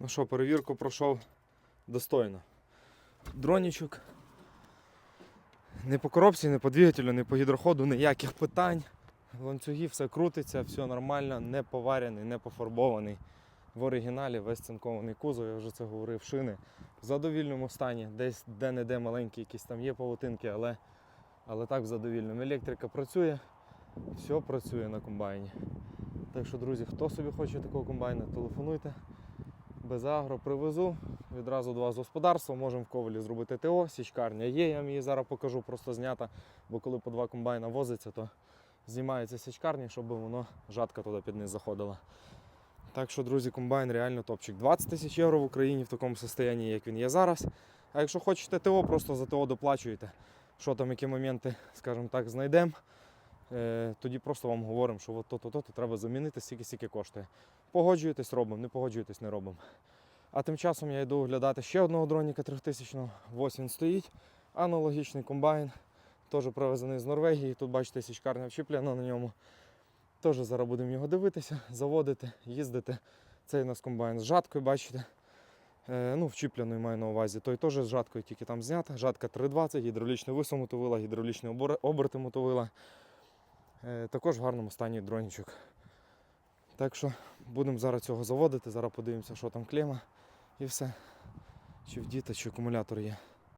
Ну що, перевірку пройшов достойно. Дронічок. Не по коробці, не по двигателю, не по гідроходу, ніяких питань. Ланцюги, все крутиться, все нормально, не поварений, не пофарбований. В оригіналі весь цинкований кузов, я вже це говорив, шини в задовільному стані. Десь де-не-де маленькі якісь там є павутинки, але, але так в задовільному. Електрика працює, все працює на комбайні. Так що, друзі, хто собі хоче такого комбайна, телефонуйте. Без агро привезу. Відразу до вас господарство. Можемо в ковалі зробити ТО, січкарня є, я вам її зараз покажу, просто знята. Бо коли по два комбайна возиться, то знімається січкарня, щоб воно жатка туди під низ заходила. Так що, друзі, комбайн реально топчик. 20 тисяч євро в Україні в такому стані, як він є зараз. А якщо хочете ТО, просто за ТО доплачуєте. Що там, які моменти, скажімо так, знайдемо. Е, тоді просто вам говоримо, що от то-то, то треба замінити, стільки стільки коштує. Погоджуєтесь, робимо, не погоджуєтесь, не робимо. А тим часом я йду оглядати ще одного дроніка 3000 Ось він стоїть. Аналогічний комбайн, теж привезений з Норвегії. Тут бачите, січкарня вчіплена на ньому. Теж зараз будемо його дивитися, заводити, їздити. Цей у нас комбайн з жаткою, бачите. Е, ну, вчіпленою маю на увазі. Той теж з жаткою тільки там знята. Жатка 320, гідравлічне висо мотовила, гідравлічні оберти мотовила. Е, також в гарному стані дронічок. Так що будемо зараз цього заводити, зараз подивимося, що там клема і все. Чи в діта, чи акумулятор є.